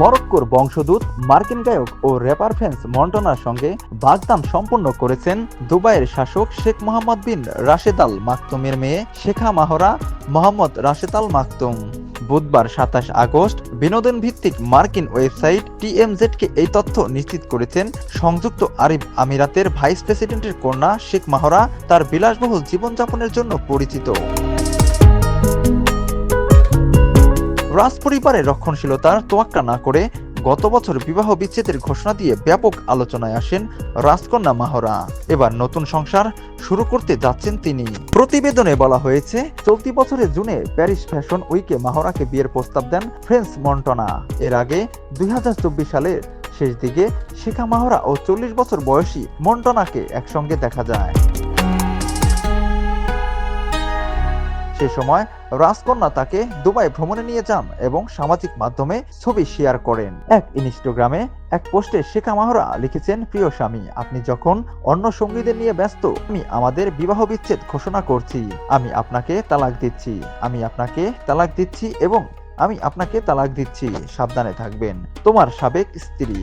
মরক্কোর বংশদূত মার্কিন গায়ক ও র্যাপার ফ্যান্স মন্টনার সঙ্গে বাগদান সম্পন্ন করেছেন দুবাইয়ের শাসক শেখ মোহাম্মদ বিন রাশেদ আল মাকতুমের মেয়ে শেখা মাহরা মোহাম্মদ রাশেদ আল মাকতুম। বুধবার সাতাশ আগস্ট বিনোদন ভিত্তিক মার্কিন ওয়েবসাইট টিএমজেডকে এই তথ্য নিশ্চিত করেছেন সংযুক্ত আরব আমিরাতের ভাইস প্রেসিডেন্টের কন্যা শেখ মাহরা, তার বিলাসবহুল জীবনযাপনের জন্য পরিচিত। রাজ পরিবারের রক্ষণশীলতার তোয়াক্কা না করে গত বছর বিবাহ বিচ্ছেদের ঘোষণা দিয়ে ব্যাপক আলোচনায় আসেন রাজকন্যা মাহরা। এবার নতুন সংসার শুরু করতে যাচ্ছেন তিনি। প্রতিবেদনে বলা হয়েছে, চলতি বছরের জুনে প্যারিস ফ্যাশন উইকে মাহরাকে বিয়ের প্রস্তাব দেন ফ্রেন্স মন্টনা। এর আগে দুই সালের শেষ দিকে শেখা মাহরা ও চল্লিশ বছর বয়সী মন্টনাকে একসঙ্গে দেখা যায়। সে সময় রাজকন্যা তাকে দুবাই ভ্রমণে নিয়ে যান এবং সামাজিক মাধ্যমে ছবি শেয়ার করেন। এক ইনস্টাগ্রামে এক পোস্টে শেখা মাহরা লিখেছেন, প্রিয় স্বামী, আপনি যখন অন্য সঙ্গীদের নিয়ে ব্যস্ত, আমি আমাদের বিবাহ বিচ্ছেদ ঘোষণা করছি। আমি আপনাকে তালাক দিচ্ছি। আমি আপনাকে তালাক দিচ্ছি এবং আমি আপনাকে তালাক দিচ্ছি। সাবধানে থাকবেন। তোমার সাবেক স্ত্রী।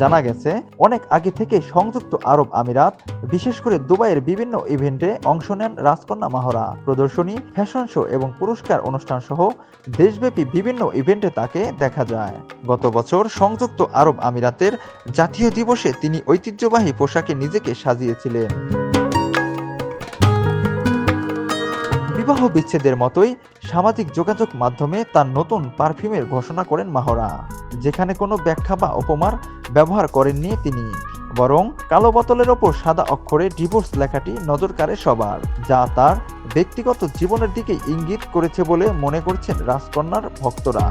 জানা গেছে, অনেক আগে থেকে সংযুক্ত আরব আমিরাত, বিশেষ করে দুবাইয়ের বিভিন্ন ইভেন্টে অংশ নেন রাজকন্যা মাহরা। প্রদর্শনী, ফ্যাশন শো এবং পুরস্কার অনুষ্ঠান সহ দেশব্যাপী বিভিন্ন ইভেন্টে তাকে দেখা যায়। গত বছর সংযুক্ত আরব আমিরাতের জাতীয় দিবসে তিনি ঐতিহ্যবাহী পোশাকে নিজেকে সাজিয়েছিলেন। বিবাহ বিচ্ছেদের মতোই সামাজিক যোগাযোগ মাধ্যমে তার নতুন পারফিউমের ঘোষণা করেন মাহরা, যেখানে কোনো ব্যাখ্যা বা উপমার ব্যবহার করেননি তিনি। বরং কালো বোতলের ওপর সাদা অক্ষরে ডিভোর্স লেখাটি নজর কাড়ে সবার, যা তার ব্যক্তিগত জীবনের দিকে ইঙ্গিত করেছে বলে মনে করছেন রাজকন্যার ভক্তরা।